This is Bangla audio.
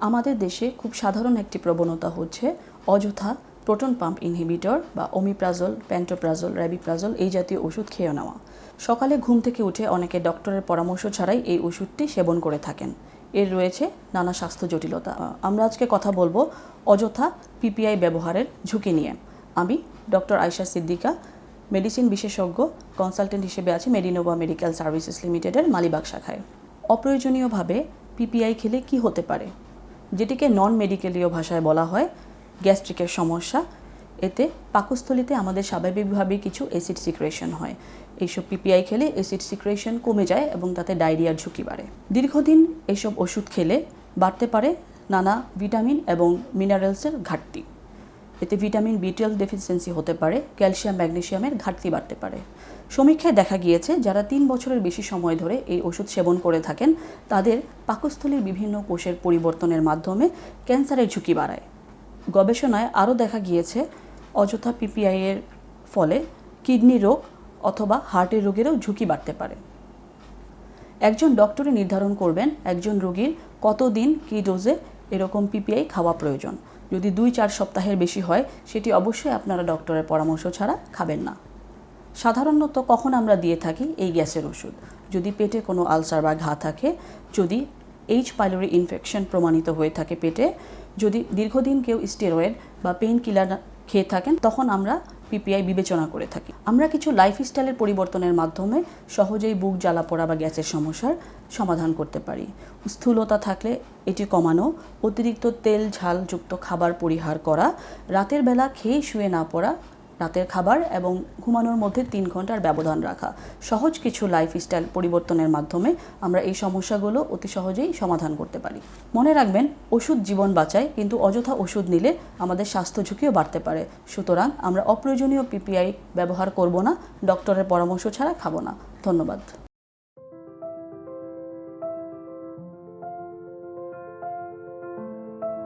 আমাদের দেশে খুব সাধারণ একটি প্রবণতা হচ্ছে অযথা প্রোটন পাম্প ইনহিবিটর বা ওমিপ্রাজল, প্যান্টোপ্রাজল, র্যাবিপ্রাজল এই জাতীয় ওষুধ খেয়ে নেওয়া। সকালে ঘুম থেকে উঠে অনেকে ডক্টরের পরামর্শ ছাড়াই এই ওষুধটি সেবন করে থাকেন। এর রয়েছে নানা স্বাস্থ্য জটিলতা। আমরা আজকে কথা বলব অযথা পিপিআই ব্যবহারের ঝুঁকি নিয়ে। আমি ডক্টর আয়শা সিদ্দিকা, মেডিসিন বিশেষজ্ঞ, কনসালটেন্ট হিসেবে আছি মেডিনোভা মেডিকেল সার্ভিসেস লিমিটেডের মালিবাগ শাখায়। অপ্রয়োজনীয়ভাবে পিপিআই খেলে কি হতে পারে? যেটিকে নন মেডিকেলীয় ভাষায় বলা হয়, গ্যাস্ট্রিকের সমস্যা। এতে পাকস্থলিতে আমাদের স্বাভাবিকভাবেই কিছু অ্যাসিড সিক্রেশন হয়। এইসব পিপিআই খেলে অ্যাসিড সিক্রেশন কমে যায় এবং তাতে ডায়রিয়ার ঝুঁকি বাড়ে। দীর্ঘদিন এসব ওষুধ খেলে বাড়তে পারে নানা ভিটামিন এবং মিনারেলসের ঘাটতি। এতে ভিটামিন বি টুয়েলভ ডেফিসিয়েন্সি হতে পারে, ক্যালসিয়াম, ম্যাগনেসিয়ামের ঘাটতি বাড়তে পারে। সমীক্ষায় দেখা গিয়েছে, যারা তিন বছরের বেশি সময় ধরে এই ওষুধ সেবন করে থাকেন, তাদের পাকস্থলীর বিভিন্ন কোষের পরিবর্তনের মাধ্যমে ক্যান্সারের ঝুঁকি বাড়ায়। গবেষণায় আরও দেখা গিয়েছে, অযথা পিপিআই এর ফলে কিডনি রোগ অথবা হার্টের রোগেরও ঝুঁকি বাড়তে পারে। একজন ডক্টরে নির্ধারণ করবেন, একজন রোগীর কতদিন কী ডোজে এরকম পিপিআই খাওয়া প্রয়োজন। যদি দুই চার সপ্তাহের বেশি হয়, সেটি অবশ্যই আপনারা ডক্টরের পরামর্শ ছাড়া খাবেন না। সাধারণত কখন আমরা দিয়ে থাকি? এই গ্যাসের ওষুধ। যদি পেটে কোনো আলসার বা ঘা থাকে, যদি এইচ পাইলোরি ইনফেকশন প্রমাণিত হয়ে থাকে পেটে, যদি দীর্ঘদিন কেউ স্টেরয়েড বা পেইন কিলার খেয়ে থাকেন, তখন আমরা পিপিআই বিবেচনা করে থাকি। আমরা কিছু লাইফস্টাইলের পরিবর্তনের মাধ্যমে সহজেই বুক জ্বালা পোড়া বা গ্যাসের সমস্যার সমাধান করতে পারি। স্থূলতা থাকলে এটি কমানো, অতিরিক্ত তেল ঝালযুক্ত খাবার পরিহার করা, রাতের বেলা খেয়ে শুয়ে না পড়া রাতের খাবার এবং ঘুমানোর মধ্যে তিন ঘণ্টার ব্যবধান রাখা। সহজ কিছু লাইফস্টাইল পরিবর্তনের মাধ্যমে আমরা এই সমস্যাগুলো অতি সহজেই সমাধান করতে পারি। মনে রাখবেন, ওষুধ জীবন বাঁচায়, কিন্তু অযথা ওষুধ নিলে আমাদের স্বাস্থ্য ঝুঁকিও বাড়তে পারে। সুতরাং আমরা অপ্রয়োজনীয় পিপিআই ব্যবহার করব না ডক্টরের পরামর্শ ছাড়া খাব না। ধন্যবাদ।